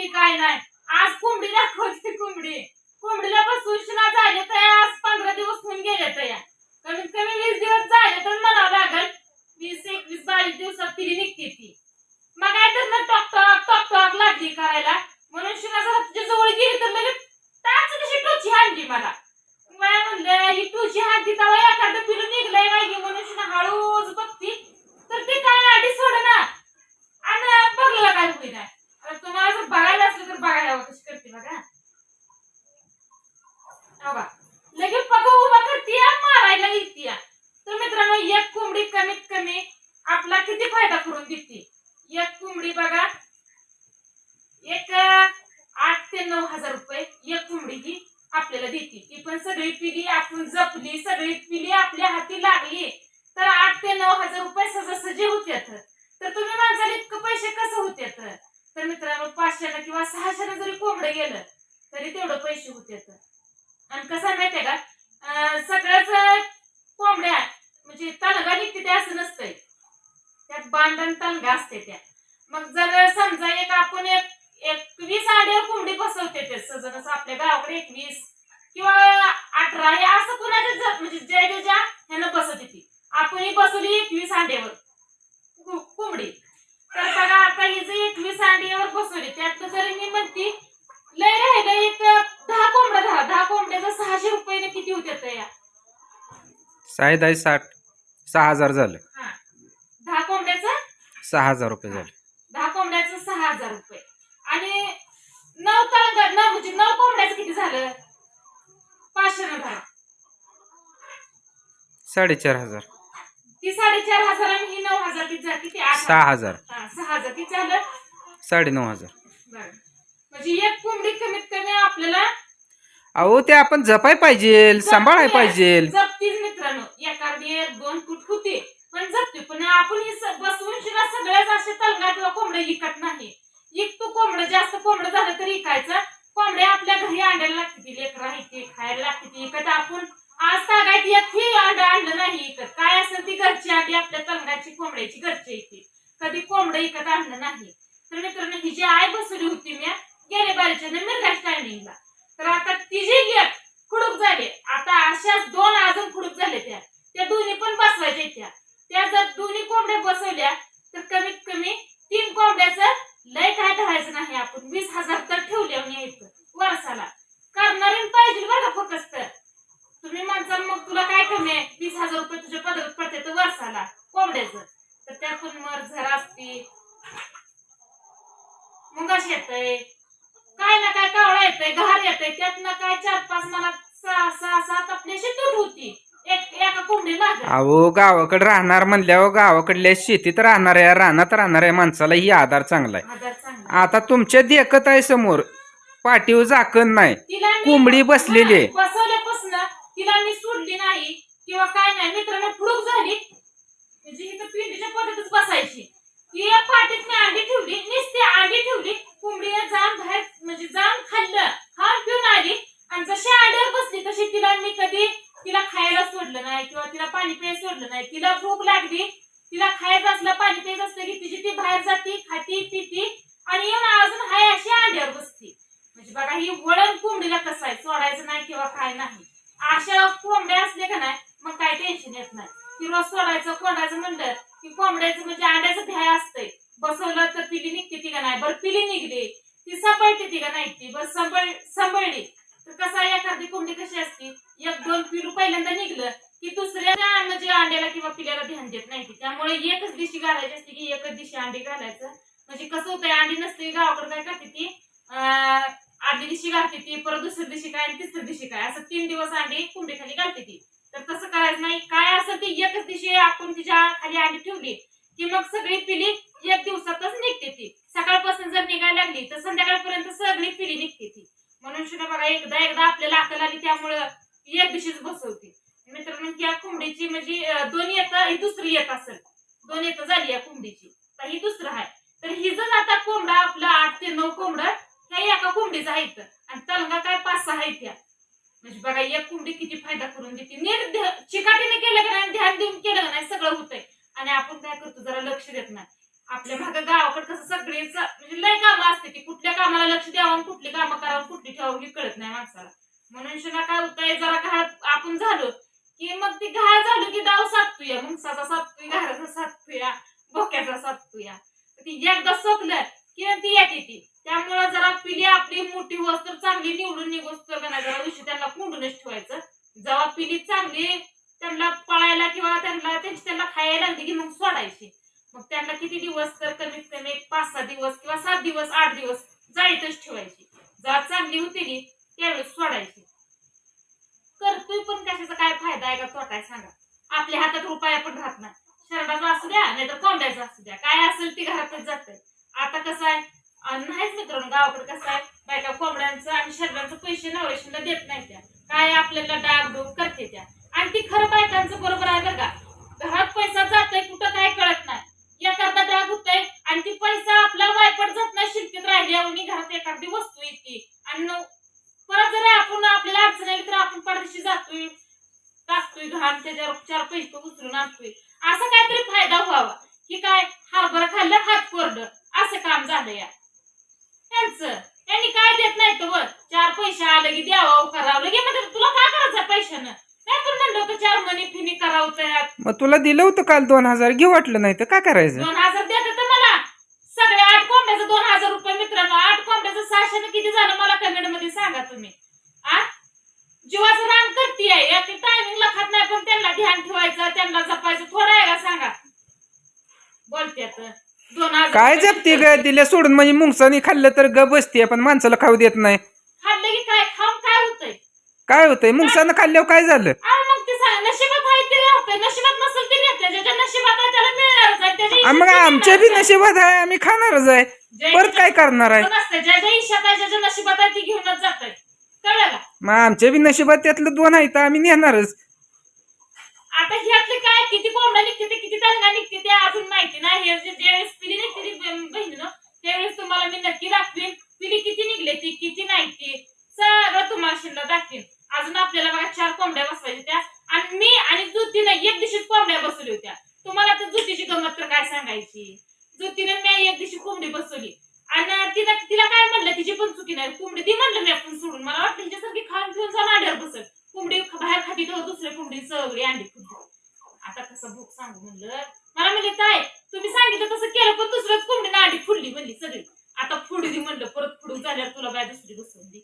दाखवती काय नाही. आज कोंबडी दाखवते कोंबडी. कोंबडीला पण सूचना झाली तर आज पंधरा दिवस होऊन गेले तर या. कमीत कमी वीस दिवस झाले तर मला लागल वीस एकवीस बावीस दिवसात तिने निघते ती. मग काय तर ना टॉक टॉक टॉक टॉक लागली करायला म्हणून शिना जरा तुझ्या जवळ गेली तर लगेच टाच कशी टोची हाणली मला मला म्हणलं ही टोची हाणती तेव्हा एखादं पिलू निघलंय मागे म्हणून शिना हळूच बघती तर ते काय आधी सोड ना आणि बघलं काय होईना आता तुम्हाला जर बघायला असलं तर बघायला हवं कशी करते बघा हो का लगेच पका उभा करते मारायला येते तर मित्रांनो एक कोंबडी कमीत कमी आपला किती फायदा करून देते एक कोंबडी बघा एक अं, आठ ते नऊ हजार रुपये एक कोंबडी ही आपल्याला देतील. ती पण सगळी पिढी आपण जपली सगळी पिढी आपल्या हाती लागली. तर आठ ते नऊ हजार रुपये सहजासहजी होत्यात. तर तुम्ही माणसाला इतकं पैसे कसं होत्यात? तर मित्रांनो पाचशेला किंवा सहाशेला जरी कोंबडं गेलं तरी तेवढं पैसे होत्यात. आणि कसं माहितीये का? सगळ्याच कोंबड्या म्हणजे तलगा निघते ते असं नसतंय. त्यात बांधण तलगा असते त्या. मग जर समजा एक आपण एक एकवीस आड्या कोंबडी बसवते ते सजन असं आपल्या गावाकडे एकवीस किंवा अठरा हे असं कुणाच्या म्हणजे ज्या ज्याच्या ह्यानं बसवते ती. आपणही बसवली एकवीस अंड्यावर. कोंबडी. तर बघा आता ही जे एकवीस अंड्यावर बसवली त्यात जरी मी म्हणते लय राहिलं एक दहा कोंबड्या धरा दहा कोंबड्याचं सहाशे रुपयाने किती होते या? साडे दहा साठ सहा हजार झालं. दहा कोंबड्याचं? सहा हजार रुपये झाले. दहा कोंबड्याचं सहा हजार रुपये. आणि नऊ तळंग नऊ म्हणजे नऊ कोंबड्याचं किती झालं? पाचशे साडेचार हजार. ती साडेचार हजार आणि ही नऊ हजार किती झाली किती? आठ सहा हजार. हा, सहा हजार. किती झालं साडे नऊ हजार. बरं. म्हणजे एक कोंबडी कमीत कमी आपल्याला अहो ते आपण जपाय पाहिजे सांभाळाय जपते. पाहिजे. जपतीच मित्रांनो. एखादी एक दोन फूट होते पण जपते. पण आपण ही स- बसवून शिना सगळ्याच असे तलगा किंवा कोंबडे विकत नाही. इकतो कोंबडं जास्त कोंबडं झालं तरी इकायचं कोंबड्या आपल्या घरी अंड्याला लागते ती लेकरं आहे खायला लागते ती इकत आपण. आज तागायत एक अंड आणलं नाही इकत. काय असेल ती घरची अंडी आपल्या तलगाची कोंबड्याची घरची येते कधी कोंबडं इकत आणलं नाही. तर मित्रांनो ही जी आई बसवली होती मी गेले बारीच्या मिरगा स्टँडिंगला तर आता तिची गेट खुडूक झाले आता अशाच दोन अजून खुडूक झाले त्या. त्या दोन्ही पण बसवायच्या त्या. त्या जर दोन्ही कोंबड्या बसवल्या तर कमीत कमी तीन कोंबड्याचं लय काय धरायचं नाही आपण वीस हजार तर ठेवले यायचं वर्षाला करणारी पाहिजे बरं का फक्त तर तुम्ही म्हणसाल मग तुला काय कमी आहे वीस हजार रुपये तुझ्या पदरात पडते तर वर्षाला कोंबड्याचं. तर त्यातून मर झरा असते. मुंगाश येतंय. काय ना काय कावळा येतंय घार येतंय. त्यातनं काय चार पाच मला सहा सहा सात आपल्याशी तूट होती. माग. अहो गावाकडे राहणार म्हणल्यावर गावाकडल्या शेतीत राहणार आहे रानात राहणार आहे माणसाला ही आधार चांगला आहे. आता तुमच्या देखत आहे समोर पाठीव झाकण नाही. कोंबडी बसलेली आहे. बसवल्यापासून तिला मी सोडली नाही. किंवा काय नाही मित्रांना फुडूक झाली. म्हणजे इथं पिंडीच्या पद्धतच बसायची. ती या पाठीत मी अंडी ठेवली नुसती अंडी ठेवली. कोंबडीने जाम बाहेर म्हणजे जाम खाल्लं. खाऊन पिऊन आली. आणि जशी अंड्यावर बसली तशी तिला मी कधी तिला खायला सोडलं नाही किंवा तिला पाणी प्यायला सोडलं नाही. तिला भूक लागली. तिला खायचं असलं पाणी प्यायचं असलं की तिची ती बाहेर जाती खाती पिती आणि येऊन अजून हाय अशी अंड्यावर बसती म्हणजे बघा ही वळण कोंबडीला कसं आहे सोडायचं नाही किंवा काय नाही अशा कोंबड्या असले का नाही मग काय टेन्शन येत नाही ती रोज सोडायचं कोंडायचं म्हणलं की कोंबड्याचं म्हणजे अंड्याचं भ्याय असतंय बसवलं तर पिली निघते ती का नाही बरं पिली निघली ती सांभाळते ती का नाही ती? बस सांभाळ सांभाळली. तर कसा एखादी कोंबडी कशी असती? एक दोन पिलू पहिल्यांदा निघलं की दुसऱ्या म्हणजे अंड्याला किंवा पिल्याला ध्यान देत नाही त्यामुळे एकच दिशी घालायची असते की एकच दिशी अंडी घालायचं. म्हणजे कसं होतंय अंडी नसते गावाकडे काय करते ती? आधी दिशी घालते ती परत दुसऱ्या दिवशी काय आणि तिसऱ्या दिवशी काय? असं तीन दिवस अंडी कुंडी खाली घालते ती. तर तसं करायचं नाही. काय असं ती एकच दिवशी आपण तिच्या खाली अंडी ठेवली की मग सगळी पिली एक दिवसातच निघते ती. सकाळपासून जर निघायला लागली तर संध्याकाळपर्यंत सगळी पिली निघते ती. म्हणून सुद्धा बघा एकदा एकदा आपल्याला अकल आली त्यामुळं एक दिशीच बसवते. मित्रांनो या कोंबडीची म्हणजे दोन येता ही दुसरी येत असेल. दोन येतं झाली या कोंबडीची. तर ही दुसरं आहे. तर ही जर आता कोंबडा आपला आठ ते नऊ कोंबड ह्या एका कोंबडीचा आहेत. आणि तलंगा काय पाच सहा आहेत त्या म्हणजे बघा एक कोंबडी किती फायदा करून देते. नीट चिकाटीने केलं का नाही ध्यान देऊन केलं का नाही सगळं होतंय. आणि आपण काय करतो जरा लक्ष देत नाही. आपल्या भागात गावाकडे म्हणजे लय कामं असते की कुठल्या कामाला लक्ष द्यावं कुठली कामं करावं कुठली ठेवावं हे कळत नाही माणसाला. म्हणून शिना काय होतंय जरा घाळ आपण झालो की मग ती घाळ झालो की दाव साधतूया. मुंगसाचा साधतोय घाराचा साधतोया बोक्याचा साधतोया. ती एकदा सोकलं की ती येते ती. त्यामुळे जरा पिली आपली मोठी वस्त्र चांगली निवडून निघोस तर जरा विषय त्यांना कोंडूनच ठेवायचं. जेव्हा पिली चांगली त्यांना पळायला किंवा त्यांना त्यांची त्यांना खायला लागली की मग सोडायची. मग त्यांना किती दिवस तर कमीत कमी एक पाच सहा दिवस किंवा सात दिवस आठ दिवस जाळीतच ठेवायची. जात चांगली होती ती त्यावेळेस सोडायची. करतोय पण कशाचा काय फायदा आहे का तोटा सांगा. आपल्या हातात रुपया पण राहत नाही. शरणाचा असू द्या नाहीतर कोंब्याचा असू द्या. काय असेल ती घरातच जात आता कसं आहे नाहीच मित्रांनो गावाकडे कसं आहे बायका कोंबड्यांचं आणि शर्टांचं पैसे नवरेशनला देत नाही त्या. काय आपल्याला डागडोग करते त्या. आणि ती खरं बायकांचं बरोबर आहे बरं का. घरात पैसा जातोय कुठं काय कळत नाही. डाग होतोय आणि ती पैसा आपला वायपट जात नाही शिरकीत राहिली आणि घरात एखादी वस्तू येते. आणि परत जर आपण आपल्याला अडचण आली तर आपण परदेशी जातोय टाकतोय घाण त्याच्यावर चार पैसे उचलून आणतोय. असा काहीतरी फायदा व्हावा. की काय? हरभरा खाल्लं हात कोरड. असं काम झालं या. त्यांचं. त्यांनी काय देत नाही तर चार पैसे आले की द्यावं करावं. लगे म्हणजे तुला काय करायचं पैशानं? म्हणलं होतं चार मनी फिनी करावं मग तुला दिलं होतं काल दोन हजार घेऊ वाटलं नाही तर काय करायचं? दोन हजार देतात तर मला. सगळे आठ कोंबड्याचं दोन हजार रुपये मित्रांनो आठ कोंबड्याचं सहाशे किती झालं मला कमेंटमध्ये सांगा तुम्ही. आ? जीवाचं रान करतीये टायमिंगला खात नाही पण त्यांना ध्यान ठेवायचं त्यांना जपायचं थोडं आहे का सांगा? दोन हजार काय रुपये जपते ग? तिला सोडून म्हणजे मुंगसानी खाल्लं तर ग बसते पण माणसाला खाऊ देत नाही. खाल्लं की काय? खाऊन काय होतंय? काय होतंय? मुंगसानं खाल्ल्यावर काय झालं मग ते सांग नशिबात आहे ते राहतंय नशिबात नसेल ते नेते ज्याच्या नशिबात आहे त्याला मिळणारच आहे. त्याच्या आ, मग आमच्या बी मिळणारच आहे. नशिबात आहे आम्ही खाणारच आहे. परत काय करणार आहे? असं नसतं ज्याच्या इशात आहे ज्याच्या नशिबात आहे ती घेऊनच जात आहे. कळलं का? मग आमच्या बी नशिबात त्यातलं दोन आहे तर आम्ही नेणारच. आता ह्यातले काय किती कोंबड्या निघते ते किती तंगा निघते ते अजून माहिती नाही. हे जे ज्यावेळेस पिली निघते ती बहीण- बहिणीनं त्यावेळेस तुम्हाला मी नक्की दाखवीन पिली किती निघले ती किती नाही ती. सगळं तुम्हाला शिल्लक दाखवीन. अजून आपल्याला बघा चार कोंबड्या बसवायच्या त्या. आणि मी आणि ज्योतीनं एक दिवशीच कोंबड्या बसवल्या होत्या. तुम्हाला तर ज्योतीची गमत तर काय सांगायची? ज्योतीनं मी एक दिवशी कोंबडी बसवली. आणि तिला तिला काय म्हणलं? तिची पण चुकी नाही. कोंबडी ती म्हणलं मी आपण सोडून. मला वाटलं तिच्यासारखी खाऊन पिऊन जाऊन आड्यावर बसल. कोंबडी बाहेर खाती तेव्हा दुसऱ्या कोंबडी चवळी अंडी फुटली. आता कसं भूक सांगू म्हणलं? मला म्हणले काय तुम्ही सांगितलं तसं केलं पण दुसऱ्याच कोंबडी अंडी फुडली म्हणली सगळी. आता फुडू दे म्हणलं परत फुडून झाल्यावर तुला बाय दुसरी बसवली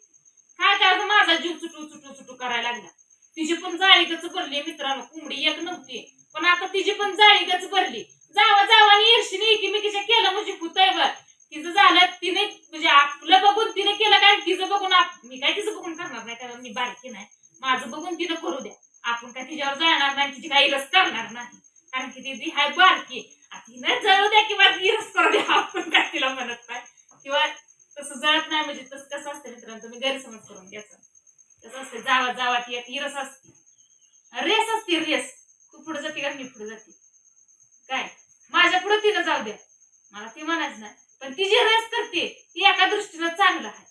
काय करायचं माझा जीव चुटू चुटू चुटू करायला लागला. तिची पण जाळी गच भरली मित्रांनो. कोंबडी एक नव्हती. पण आता तिची पण जाळी गच भरली. जावा जावा आणि ईर्षीने एकीमेकीच्या केलं म्हणजे होतंय बर तिचं झालं तिने म्हणजे आपलं बघून तिने केलं काय? तिचं बघून मी काय तिचं बघून करणार नाही? कारण मी बारकी नाही. माझं बघून तिनं करू द्या. आपण काय तिच्यावर जाणार नाही? तिची काही रस करणार नाही. कारण की ती हाय बारकी. तिने तिनं जळू द्या किंवा ती रस करू द्या. आपण काय तिला म्हणत नाही. किंवा तसं जळत नाही म्हणजे तसं कसं असतं मित्रांनो? तुम्ही गैरसमज करून घ्यायचं. असते जावा जावा ती एक रस असते. रेस असते रेस. तू पुढे जाते का मी पुढे जाते? काय? माझ्या पुढे तिला जाऊ द्या. मला ती म्हणायचं नाही. पण ती जी रेस करते ती एका दृष्टीनं चांगलं आहे.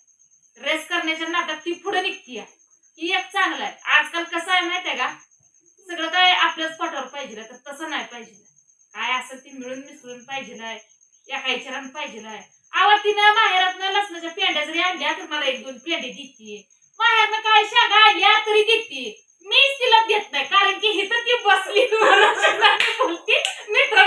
रेस करण्याच्या नादात ती पुढे निघती ही एक चांगलं आहे. आजकाल कसं आहे माहितीये का? सगळं काय आपल्याच पोटावर पाहिजे तर तसं नाही पाहिजे काय असं ती मिळून मिसळून पाहिजे आहे. एका विचारानं पाहिजे आहे. आवा तिनं माहेरातनं लसणाच्या पेंड्या जरी आणल्या तर मला एक दोन पेंडे देते माहेरनं काय शागा आणल्या तरी देते मीच तिला देत नाही कारण की हिथं ती बसली. मला बोलते मित्रांनो